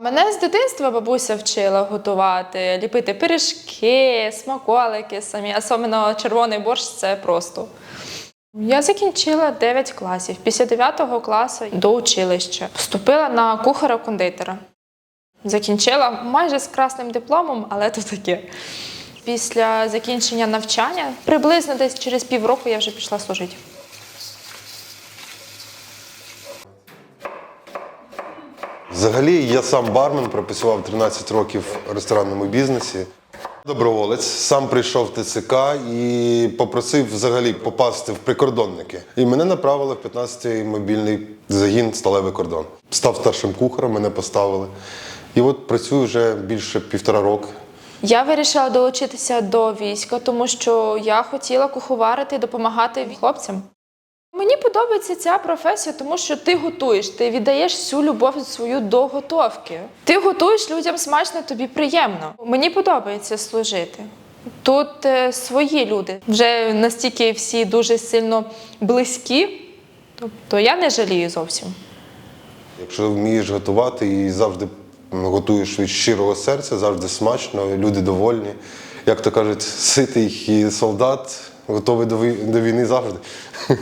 Мене з дитинства бабуся вчила готувати, ліпити пиріжки, смаколики самі, особливо червоний борщ це просто. Я закінчила 9 класів. Після 9 класу до училища вступила на кухара-кондитера. Закінчила майже з красним дипломом, але то таке. Після закінчення навчання приблизно десь через півроку я вже пішла служити. Взагалі, я сам бармен, пропрацював 13 років в ресторанному бізнесі. Доброволець, сам прийшов в ТЦК і попросив взагалі попасти в прикордонники. І мене направили в 15-й мобільний загін сталевий кордон. Став старшим кухарем, мене поставили. І от працюю вже більше півтора року. Я вирішила долучитися до війська, тому що я хотіла куховарити і допомагати хлопцям. Мені подобається ця професія, тому що ти готуєш, ти віддаєш всю любов свою до готовки. Ти готуєш людям смачно, тобі приємно. Мені подобається служити. Тут е, свої люди, вже настільки всі дуже сильно близькі, тобто я не жалію зовсім. Якщо вмієш готувати і завжди готуєш від щирого серця, завжди смачно, люди довольні. Як то кажуть, ситий солдат готовий до війни завжди.